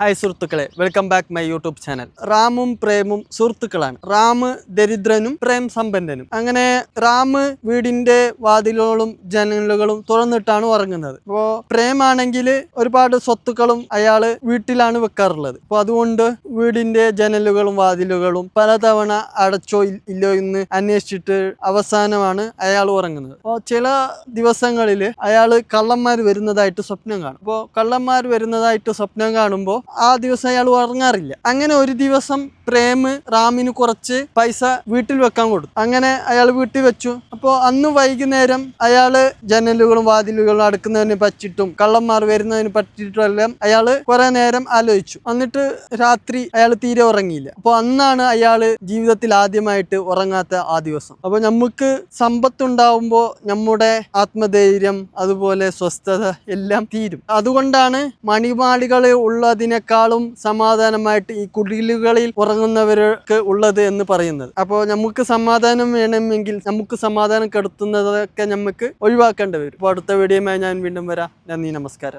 Hi സുഹൃത്തുക്കളെ. Welcome back my YouTube channel റാമും പ്രേമും സുഹൃത്തുക്കളാണ്. റാം ദരിദ്രനും പ്രേം സമ്പന്നനും. അങ്ങനെ റാം വീടിന്റെ വാതിലുകളും ജനലുകളും തുറന്നിട്ടാണ് ഉറങ്ങുന്നത്. അപ്പോൾ പ്രേമാണെങ്കിൽ ഒരുപാട് സ്വത്തുക്കളും അയാൾ വീട്ടിലാണ് വെക്കാറുള്ളത്. അപ്പോൾ അതുകൊണ്ട് വീടിന്റെ ജനലുകളും വാതിലുകളും പലതവണ അടച്ചോ ഇല്ലോ എന്ന് അന്വേഷിച്ചിട്ട് അവസാനമാണ് അയാൾ ഉറങ്ങുന്നത്. അപ്പോൾ ചില ദിവസങ്ങളിൽ അയാൾ കള്ളന്മാർ വരുന്നതായിട്ട് സ്വപ്നം കാണും. അപ്പോൾ കള്ളന്മാർ വരുന്നതായിട്ട് സ്വപ്നം കാണുമ്പോൾ ആ ദിവസം അയാൾ ഉറങ്ങാറില്ല. അങ്ങനെ ഒരു ദിവസം പ്രേമ് റാമിന് കുറച്ച് പൈസ വീട്ടിൽ വെക്കാൻ കൊടുത്തു. അങ്ങനെ അയാൾ വീട്ടിൽ വെച്ചു. അപ്പോൾ അന്ന് വൈകുന്നേരം അയാൾ ജനലുകളും വാതിലുകളും അടുക്കുന്നതിന് പറ്റിയിട്ടും കള്ളന്മാർ വരുന്നതിന് പറ്റിയിട്ടും എല്ലാം അയാൾ കുറെ നേരം ആലോചിച്ചു. എന്നിട്ട് രാത്രി അയാൾ തീരെ ഉറങ്ങിയില്ല. അപ്പോൾ അന്നാണ് അയാൾ ജീവിതത്തിൽ ആദ്യമായിട്ട് ഉറങ്ങാത്ത ആ ദിവസം. അപ്പോൾ നമുക്ക് സമ്പത്തുണ്ടാവുമ്പോൾ നമ്മുടെ ആത്മധൈര്യം അതുപോലെ സ്വസ്ഥത എല്ലാം തീരും. അതുകൊണ്ടാണ് മണിമാളികൾ ഉള്ളതിനേക്കാളും സമാധാനമായിട്ട് ഈ കുടിലുകളിൽ ഉറങ്ങുന്നവർക്ക് ഉള്ളത് എന്ന് പറയുന്നത്. അപ്പോൾ നമുക്ക് സമാധാനം വേണമെങ്കിൽ നമുക്ക് സമാധാനം കെടുത്തുന്നതൊക്കെ നമുക്ക് ഒഴിവാക്കേണ്ടി വരും. അപ്പോൾ അടുത്ത വീഡിയോയുമായി ഞാൻ വീണ്ടും വരാം. നന്ദി നമസ്കാരം.